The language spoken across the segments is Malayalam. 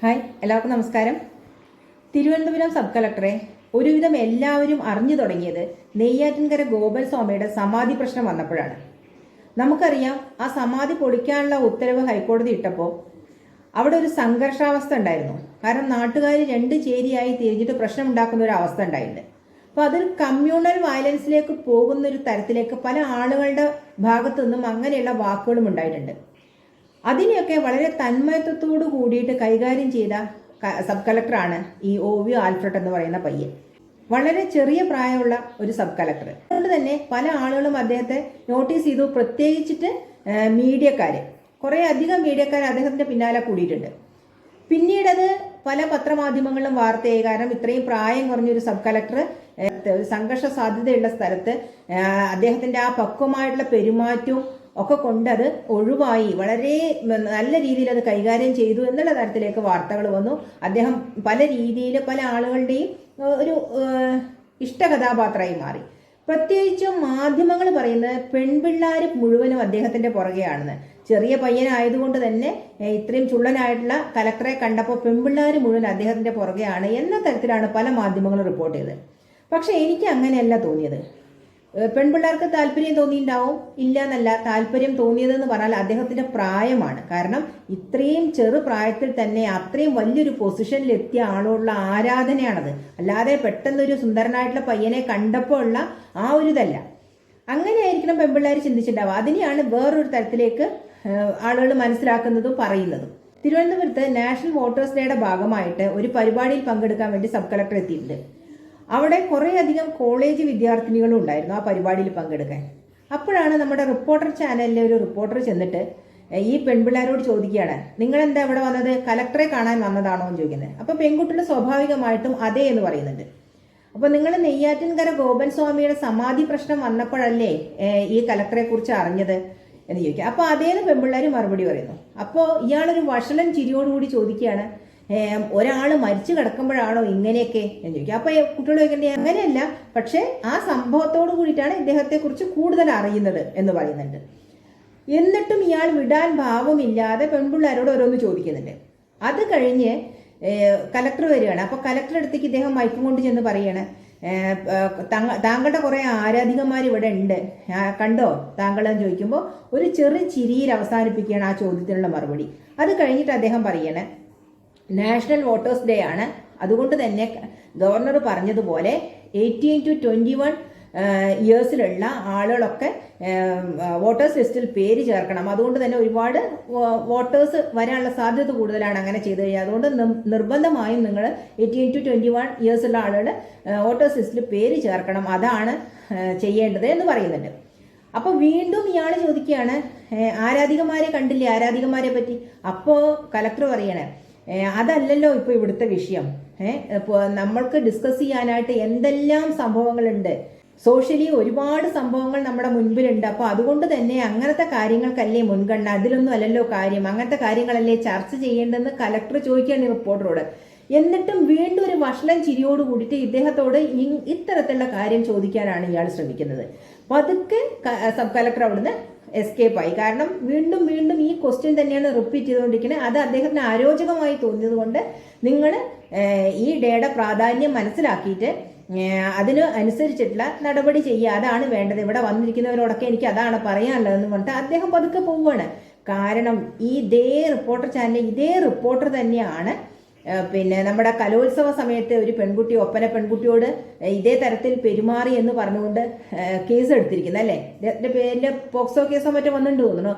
ഹായ് എല്ലാവർക്കും നമസ്കാരം. തിരുവനന്തപുരം സബ് കളക്ടറെ ഒരുവിധം എല്ലാവരും അറിഞ്ഞു തുടങ്ങിയത് നെയ്യാറ്റിൻകര ഗോപൽ സ്വാമിയുടെ സമാധി പ്രശ്നം വന്നപ്പോഴാണ്. നമുക്കറിയാം ആ സമാധി പൊളിക്കാനുള്ള ഉത്തരവ് ഹൈക്കോടതി ഇട്ടപ്പോൾ അവിടെ ഒരു സംഘർഷാവസ്ഥ ഉണ്ടായിരുന്നു. കാരണം നാട്ടുകാർ രണ്ട് ചേരിയായി തിരിഞ്ഞിട്ട് പ്രശ്നം ഉണ്ടാക്കുന്ന ഒരു അവസ്ഥ ഉണ്ടായിട്ടുണ്ട്. അപ്പോൾ അതൊരു കമ്മ്യൂണൽ വയലൻസിലേക്ക് പോകുന്ന ഒരു തരത്തിലേക്ക് പല ആളുകളുടെ ഭാഗത്തു നിന്നും അങ്ങനെയുള്ള വാക്കുകളും ഉണ്ടായിട്ടുണ്ട്. അതിനെയൊക്കെ വളരെ തന്മയത്വത്തോടു കൂടിയിട്ട് കൈകാര്യം ചെയ്ത സബ് കളക്ടറാണ് ഈ ഒ വി ആൽഫ്രഡ് എന്ന് പറയുന്ന പയ്യൻ. വളരെ ചെറിയ പ്രായമുള്ള ഒരു സബ് കളക്ടർ. അതുകൊണ്ട് തന്നെ പല ആളുകളും അദ്ദേഹത്തെ നോട്ടീസ് ചെയ്തു പ്രത്യേകിച്ചിട്ട് മീഡിയക്കാര്. കുറേ അധികം മീഡിയക്കാർ അദ്ദേഹത്തിന്റെ പിന്നാലെ കൂടിയിട്ടുണ്ട്. പിന്നീടത് പല പത്രമാധ്യമങ്ങളിലും വാർത്തയായി. കാരണം ഇത്രയും പ്രായം കുറഞ്ഞൊരു സബ് കളക്ടർ സംഘർഷ സാധ്യതയുള്ള സ്ഥലത്ത് അദ്ദേഹത്തിന്റെ ആ പക്വമായിട്ടുള്ള പെരുമാറ്റവും ഒക്കെ കൊണ്ട് അത് ഒഴിവായി. വളരെ നല്ല രീതിയിൽ അത് കൈകാര്യം ചെയ്തു എന്നുള്ള തരത്തിലേക്ക് വാർത്തകൾ വന്നു. അദ്ദേഹം പല രീതിയിൽ പല ആളുകളുടെയും ഒരു ഇഷ്ട കഥാപാത്രമായി മാറി. പ്രത്യേകിച്ചും മാധ്യമങ്ങൾ പറയുന്നത് പെൺപിള്ളാർ മുഴുവനും അദ്ദേഹത്തിന്റെ പുറകെയാണെന്ന്. ചെറിയ പയ്യനായതുകൊണ്ട് തന്നെ ഇത്രയും ചുള്ളനായിട്ടുള്ള കലക്ടറെ കണ്ടപ്പോൾ പെൺപിള്ളാർ മുഴുവൻ അദ്ദേഹത്തിന്റെ പുറകെയാണ് എന്ന തരത്തിലാണ് പല മാധ്യമങ്ങളും റിപ്പോർട്ട് ചെയ്തത്. പക്ഷേ എനിക്ക് അങ്ങനെയല്ല തോന്നിയത്. പെൺപിള്ളേർക്ക് താല്പര്യം തോന്നിയിട്ടുണ്ടാവും? ഇല്ല എന്നല്ല താല്പര്യം തോന്നിയതെന്ന് പറഞ്ഞാൽ അദ്ദേഹത്തിന്റെ പ്രായമാണ്. കാരണം ഇത്രയും ചെറു പ്രായത്തിൽ തന്നെ അത്രയും വലിയൊരു പൊസിഷനിൽ എത്തിയ ആളോടുള്ള ആരാധനയാണത്. അല്ലാതെ പെട്ടെന്നൊരു സുന്ദരനായിട്ടുള്ള പയ്യനെ കണ്ടപ്പോൾ ഉള്ള ആ ഒരു ഇതല്ല. അങ്ങനെയായിരിക്കണം പെൺപിള്ളേർ ചിന്തിച്ചിട്ടുണ്ടാവുക. അതിനെയാണ് വേറൊരു തരത്തിലേക്ക് ആളുകൾ മനസ്സിലാക്കുന്നതും പറയുന്നതും. തിരുവനന്തപുരത്ത് നാഷണൽ വോട്ടേഴ്സ് ഡേയുടെ ഭാഗമായിട്ട് ഒരു പരിപാടിയിൽ പങ്കെടുക്കാൻ വേണ്ടി സബ് കളക്ടർ എത്തിയിട്ടുണ്ട്. അവിടെ കുറേയധികം കോളേജ് വിദ്യാർത്ഥിനികളും ഉണ്ടായിരുന്നു ആ പരിപാടിയിൽ പങ്കെടുക്കാൻ. അപ്പോഴാണ് നമ്മുടെ റിപ്പോർട്ടർ ചാനലിലെ ഒരു റിപ്പോർട്ടർ ചെന്നിട്ട് ഈ പെൺപിള്ളേരോട് ചോദിക്കുകയാണ് നിങ്ങൾ എന്താ ഇവിടെ വന്നത്? കലക്ടറെ കാണാൻ വന്നതാണോ എന്ന് ചോദിക്കുന്നത്? അപ്പൊ പെൺകുട്ടികൾ സ്വാഭാവികമായിട്ടും അതെ എന്ന് പറയുന്നുണ്ട്. അപ്പൊ നിങ്ങൾ നെയ്യാറ്റിൻകര ഗോപൻ സ്വാമിയുടെ സമാധി പ്രശ്നം വന്നപ്പോഴല്ലേ ഈ കലക്ടറെ കുറിച്ച് അറിഞ്ഞത് എന്ന് ചോദിക്കുക. അപ്പൊ അതേന്ന് പെൺപിള്ളേർ മറുപടി പറയുന്നു. അപ്പോൾ ഇയാളൊരു വഷളൻ ചിരിയോടുകൂടി ചോദിക്കുകയാണ് ഒരാൾ മരിച്ചു കിടക്കുമ്പോഴാണോ ഇങ്ങനെയൊക്കെ? എന്ന് ചോദിക്കുക അപ്പൊ കുട്ടികൾ ചോദിക്കേണ്ടത് അങ്ങനെയല്ല പക്ഷെ ആ സംഭവത്തോട് കൂടിയിട്ടാണ് ഇദ്ദേഹത്തെ കുറിച്ച് കൂടുതൽ അറിയുന്നത് എന്ന് പറയുന്നുണ്ട്. എന്നിട്ടും ഇയാൾ വിടാൻ ഭാവമില്ലാതെ പെൺപിള്ളേരോട് ഓരോന്ന് ചോദിക്കുന്നുണ്ട്. അത് കഴിഞ്ഞ് കലക്ടർ വരികയാണ്. അപ്പൊ കലക്ടർ അടുത്തേക്ക് ഇദ്ദേഹം മയക്കും കൊണ്ട് ചെന്ന് പറയാണ് താങ്കളുടെ കുറെ ആരാധികന്മാർ ഇവിടെ ഉണ്ട്. കണ്ടോ? താങ്കളെന്ന് ചോദിക്കുമ്പോൾ ഒരു ചെറിയ ചിരിയിൽ അവസാനിപ്പിക്കുകയാണ് ആ ചോദ്യത്തിനുള്ള മറുപടി. അത് കഴിഞ്ഞിട്ട് അദ്ദേഹം പറയണേ നാഷണൽ വോട്ടേഴ്സ് ഡേ ആണ്. അതുകൊണ്ട് തന്നെ ഗവർണർ പറഞ്ഞതുപോലെ എയ്റ്റീൻ ടു ട്വന്റി വൺ ഇയേഴ്സിലുള്ള ആളുകളൊക്കെ വോട്ടേഴ്സ് ലിസ്റ്റിൽ പേര് ചേർക്കണം. അതുകൊണ്ട് തന്നെ ഒരുപാട് വോട്ടേഴ്സ് വരാനുള്ള സാധ്യത കൂടുതലാണ് അങ്ങനെ ചെയ്തു കഴിഞ്ഞാൽ. അതുകൊണ്ട് നിർബന്ധമായും നിങ്ങൾ എയ്റ്റീൻ ടു ട്വന്റി വൺ ഇയേഴ്സുള്ള ആളുകൾ വോട്ടേഴ്സ് ലിസ്റ്റിൽ പേര് ചേർക്കണം. അതാണ് ചെയ്യേണ്ടത് എന്ന് പറയുന്നുണ്ട്. അപ്പോൾ വീണ്ടും ഇയാൾ ചോദിക്കുകയാണ് ആരാധികമാരെ കണ്ടില്ലേ? ആരാധികമാരെ പറ്റി? അപ്പോൾ കലക്ടർ പറയണേ "ഏ, അതല്ലല്ലോ ഇപ്പൊ ഇവിടുത്തെ വിഷയം. ഇപ്പോൾ നമ്മൾക്ക് ഡിസ്കസ് ചെയ്യാനായിട്ട് എന്തെല്ലാം സംഭവങ്ങളുണ്ട്. സോഷ്യലി ഒരുപാട് സംഭവങ്ങൾ നമ്മുടെ മുൻപിലുണ്ട്. അപ്പോൾ അതുകൊണ്ട് തന്നെ അങ്ങനത്തെ കാര്യങ്ങൾക്കല്ലേ മുൻഗണന? അതിലൊന്നും അല്ലല്ലോ കാര്യം. അങ്ങനത്തെ കാര്യങ്ങളല്ലേ ചർച്ച ചെയ്യേണ്ടതെന്ന് കലക്ടർ ചോദിക്കുകയാണ് റിപ്പോർട്ടറോട് എന്നിട്ടും വീണ്ടും ഒരു വഷളം ചിരിയോട് കൂടിയിട്ട് ഇദ്ദേഹത്തോട് ഇത്തരത്തിലുള്ള കാര്യം ചോദിക്കാനാണ് ഇയാൾ ശ്രമിക്കുന്നത്. പതുക്കെ സബ് കലക്ടർ അവിടുന്ന് എസ്കേപ്പ് ആയി. കാരണം വീണ്ടും വീണ്ടും ഈ ക്വസ്റ്റ്യൻ തന്നെയാണ് റിപ്പീറ്റ് ചെയ്തുകൊണ്ടിരിക്കുന്നത്. അത് അദ്ദേഹത്തിന് അരോചകമായി തോന്നിയത് കൊണ്ട് നിങ്ങൾ ഈ ഡേയുടെ പ്രാധാന്യം മനസ്സിലാക്കിയിട്ട് അതിന് അനുസരിച്ചിട്ടുള്ള നടപടി ചെയ്യുക. അതാണ് വേണ്ടത്. ഇവിടെ വന്നിരിക്കുന്നവരോടൊക്കെ എനിക്ക് അതാണ് പറയാനുള്ളതെന്ന് പറഞ്ഞിട്ട് അദ്ദേഹം പതുക്കെ പോവുകയാണ്. കാരണം ഈ ഇതേ റിപ്പോർട്ടർ ചാനൽ ഇതേ റിപ്പോർട്ടർ തന്നെയാണ് പിന്നെ നമ്മുടെ കലോത്സവ സമയത്ത് ഒരു പെൺകുട്ടി ഒപ്പന പെൺകുട്ടിയോട് ഇതേ തരത്തിൽ പെരുമാറി എന്ന് പറഞ്ഞുകൊണ്ട് കേസ് എടുത്തിരിക്കുന്നത് അല്ലേ? അദ്ദേഹത്തിന്റെ പേരിൽ പോക്സോ കേസോ മറ്റോ വന്നിട്ടുണ്ട് തോന്നുന്നു.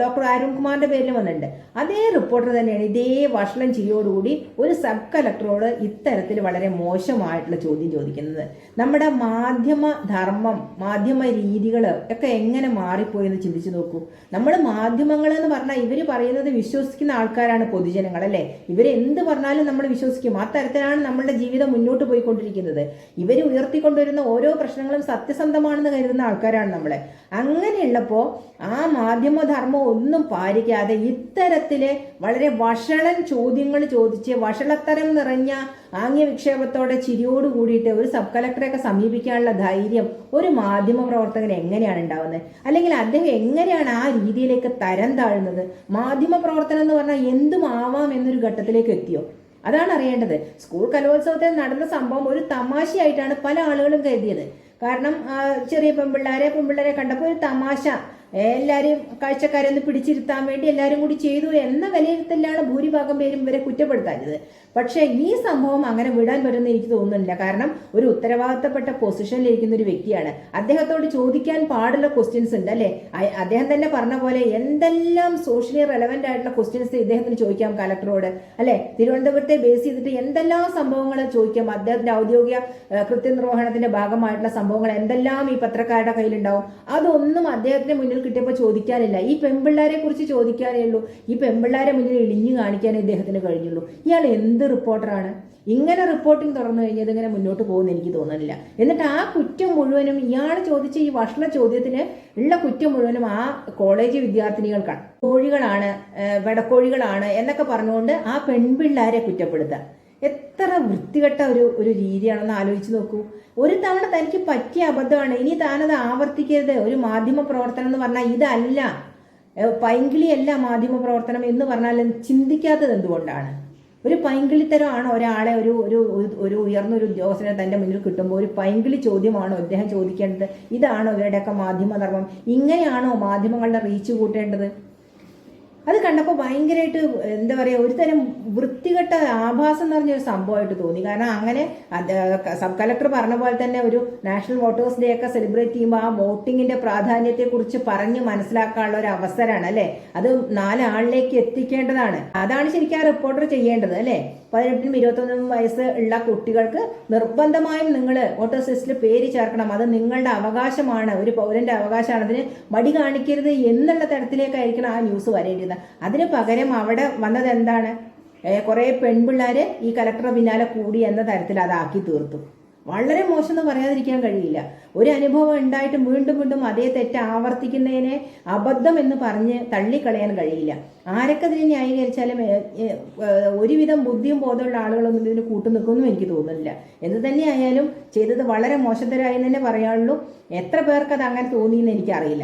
ഡോക്ടർ അരുൺകുമാറിന്റെ പേരിൽ വന്നിട്ടുണ്ട്. അതേ റിപ്പോർട്ടർ തന്നെയാണ് ഇതേ വഷളം ചെയ്യോടുകൂടി ഒരു സബ് കലക്ടറോട് ഇത്തരത്തിൽ വളരെ മോശമായിട്ടുള്ള ചോദ്യം ചോദിക്കുന്നത്. നമ്മുടെ മാധ്യമ ധർമ്മം മാധ്യമ രീതികൾ ഒക്കെ എങ്ങനെ മാറിപ്പോയി എന്ന് ചിന്തിച്ചു നോക്കൂ. നമ്മൾ മാധ്യമങ്ങൾ എന്ന് പറഞ്ഞാൽ ഇവർ പറയുന്നത് വിശ്വസിക്കുന്ന ആൾക്കാരാണ് പൊതുജനങ്ങൾ അല്ലേ ഇവരെന്ത് എന്ത് പറഞ്ഞാലും നമ്മൾ വിശ്വസിക്കും. ആ തരത്തിലാണ് നമ്മളുടെ ജീവിതം മുന്നോട്ട് പോയിക്കൊണ്ടിരിക്കുന്നത്. ഇവർ ഉയർത്തിക്കൊണ്ടുവരുന്ന ഓരോ പ്രശ്നങ്ങളും സത്യസന്ധമാണെന്ന് കരുതുന്ന ആൾക്കാരാണ് നമ്മളെ. അങ്ങനെയുള്ളപ്പോൾ ആ മാധ്യമധർമ്മം ഒന്നും പാലിക്കാതെ ഇത്തരത്തിൽ വളരെ വഷളൻ ചോദ്യങ്ങൾ ചോദിച്ച് വഷളത്തരം നിറഞ്ഞ ആംഗ്യ വിക്ഷേപത്തോടെ ചിരിയോട് കൂടിയിട്ട് ഒരു സബ് കളക്ടറെയൊക്കെ സമീപിക്കാനുള്ള ധൈര്യം ഒരു മാധ്യമ പ്രവർത്തകൻ എങ്ങനെയാണ് ഉണ്ടാവുന്നത്? അല്ലെങ്കിൽ അദ്ദേഹം എങ്ങനെയാണ് ആ രീതിയിലേക്ക് തരം താഴുന്നത്? മാധ്യമ പ്രവർത്തനം എന്ന് പറഞ്ഞാൽ എന്തും ആവാം എന്നൊരു ഘട്ടത്തിലേക്ക് എത്തിയോ? അതാണ് അറിയേണ്ടത്. സ്കൂൾ കലോത്സവത്തിൽ നടന്ന സംഭവം ഒരു തമാശയായിട്ടാണ് പല ആളുകളും കരുതിയത്. കാരണം ചെറിയ പെൺപിള്ളേരെ പെൺപിള്ളേരെ കണ്ടപ്പോൾ ഒരു തമാശ. എല്ലാവരെയും കാഴ്ചക്കാരെ ഒന്ന് പിടിച്ചിരുത്താൻ വേണ്ടി എല്ലാവരും കൂടി ചെയ്തു എന്ന വിലയിരുത്തലാണ് ഭൂരിഭാഗം പേരും ഇവരെ കുറ്റപ്പെടുത്താഞ്ഞത്. പക്ഷേ ഈ സംഭവം അങ്ങനെ വിടാൻ പറ്റുമെന്ന് എനിക്ക് തോന്നുന്നില്ല. കാരണം ഒരു ഉത്തരവാദിത്തപ്പെട്ട പൊസിഷനിലിരിക്കുന്ന ഒരു വ്യക്തിയാണ്. അദ്ദേഹത്തോട് ചോദിക്കാൻ പാടുള്ള ക്വസ്റ്റ്യൻസ് ഉണ്ട് അല്ലേ? അദ്ദേഹം തന്നെ പറഞ്ഞ പോലെ എന്തെല്ലാം സോഷ്യലി റെലവെന്റ് ആയിട്ടുള്ള ക്വസ്റ്റ്യൻസ് ഇദ്ദേഹത്തിന് ചോദിക്കാം കലക്ടറോട്. അല്ലെ? തിരുവനന്തപുരത്തെ ബേസ് ചെയ്തിട്ട് എന്തെല്ലാം സംഭവങ്ങൾ ചോദിക്കാം? അദ്ദേഹത്തിന്റെ ഔദ്യോഗിക കൃത്യനിർവഹണത്തിന്റെ ഭാഗമായിട്ടുള്ള സംഭവങ്ങൾ എന്തെല്ലാം ഈ പത്രക്കാരുടെ കയ്യിലുണ്ടാവും? അതൊന്നും അദ്ദേഹത്തിന് മുന്നിൽ കിട്ടിയപ്പോൾ ചോദിക്കാനില്ല. ഈ പെൺപിള്ളേരെ കുറിച്ച് ചോദിക്കാനേ ഉള്ളൂ. ഈ പെൺപിള്ളേരെ മുന്നിൽ ഇളിഞ്ഞു കാണിക്കാനേ ഇദ്ദേഹത്തിന് കഴിഞ്ഞുള്ളൂ. ഇയാൾ എന്ത് റിപ്പോർട്ടറാണ്? ഇങ്ങനെ റിപ്പോർട്ടിംഗ് തുറന്നു കഴിഞ്ഞത് ഇങ്ങനെ മുന്നോട്ട് പോകുമെന്ന് എനിക്ക് തോന്നുന്നില്ല. എന്നിട്ട് ആ കുറ്റം മുഴുവനും ഇയാൾ ചോദിച്ച ഈ ഭക്ഷണ ചോദ്യത്തിന് ഉള്ള കുറ്റം മുഴുവനും ആ കോളേജ് വിദ്യാർത്ഥിനികൾക്കാണ്. കോഴികളാണ് വെടക്കോഴികളാണ് എന്നൊക്കെ പറഞ്ഞുകൊണ്ട് ആ പെൺപിള്ളേരെ കുറ്റപ്പെടുത്തുക. എത്ര വൃത്തികെട്ട ഒരു ഒരു രീതിയാണെന്ന് ആലോചിച്ച് നോക്കൂ. ഒരു തവണ തനിക്ക് പറ്റിയ അബദ്ധമാണ്. ഇനി താനത് ആവർത്തിക്കരുത്. ഒരു മാധ്യമ പ്രവർത്തനം എന്ന് പറഞ്ഞാൽ ഇതല്ല. പൈങ്കിളിയല്ല മാധ്യമ പ്രവർത്തനം എന്ന് പറഞ്ഞാൽ ചിന്തിക്കാത്തത് എന്തുകൊണ്ടാണ്? ഒരു പൈങ്കിളിത്തരമാണ് ഒരാളെ ഒരു ഒരു ഒരു- ഉയർന്നൊരു ഉദ്യോഗസ്ഥനെ തന്റെ മുന്നിൽ കിട്ടുമ്പോൾ ഒരു പൈങ്കിളി ചോദ്യമാണോ അദ്ദേഹം ചോദിക്കേണ്ടത്? ഇതാണോ ഇവരുടെയൊക്കെ മാധ്യമധർമ്മം ഇങ്ങനെയാണോ മാധ്യമങ്ങളുടെ റീച്ച് കൂട്ടേണ്ടത്? അത് കണ്ടപ്പോൾ ഭയങ്കരമായിട്ട് എന്താ പറയുക ഒരു തരം വൃത്തികെട്ട ആഭാസം ഒരു സംഭവമായിട്ട് തോന്നി. കാരണം അങ്ങനെ സബ് കളക്ടർ പറഞ്ഞ പോലെ തന്നെ ഒരു നാഷണൽ വോട്ടേഴ്സ് ഡേ ഒക്കെ സെലിബ്രേറ്റ് ചെയ്യുമ്പോൾ ആ വോട്ടിങ്ങിന്റെ പ്രാധാന്യത്തെക്കുറിച്ച് പറഞ്ഞ് മനസ്സിലാക്കാനുള്ള ഒരു അവസരമാണ് അല്ലേ? അത് നാലാളിലേക്ക് എത്തിക്കേണ്ടതാണ്. അതാണ് ശരിക്കും ആ റിപ്പോർട്ടർ ചെയ്യേണ്ടത് അല്ലേ? പതിനെട്ടിനും ഇരുപത്തൊന്നിനും വയസ്സ് ഉള്ള കുട്ടികൾക്ക് നിർബന്ധമായും നിങ്ങൾ വോട്ടേഴ്സ് ലിസ്റ്റിൽ പേര് ചേർക്കണം. അത് നിങ്ങളുടെ അവകാശമാണ്. ഒരു പൗരന്റെ അവകാശമാണ്. അതിന് മടി കാണിക്കരുത് എന്നുള്ള തരത്തിലേക്കായിരിക്കണം ആ ന്യൂസ് വരേണ്ടത്. അതിന് പകരം അവിടെ വന്നത് എന്താണ്? കുറേ പെൺപിള്ളേർ ഈ കലക്ടറെ പിന്നാലെ കൂടി എന്ന തരത്തിൽ അതാക്കി തീർത്തു. വളരെ മോശം എന്ന് പറയാതിരിക്കാൻ കഴിയില്ല. ഒരു അനുഭവം ഉണ്ടായിട്ട് വീണ്ടും വീണ്ടും അതേ തെറ്റ് ആവർത്തിക്കുന്നതിനെ അബദ്ധം എന്ന് പറഞ്ഞ് തള്ളിക്കളയാൻ കഴിയില്ല. ആരൊക്കെ ഇതിനെ ന്യായീകരിച്ചാലും ഒരുവിധം ബുദ്ധിയും ബോധമുള്ള ആളുകളൊന്നും ഇതിന് കൂട്ടു നിൽക്കുമെന്നും എനിക്ക് തോന്നുന്നില്ല. എന്ത് തന്നെയായാലും ചെയ്തത് വളരെ മോശത്തരായി തന്നെ പറയാനുള്ളൂ. എത്ര പേർക്ക് അത് അങ്ങനെ തോന്നിയെന്ന് എനിക്കറിയില്ല.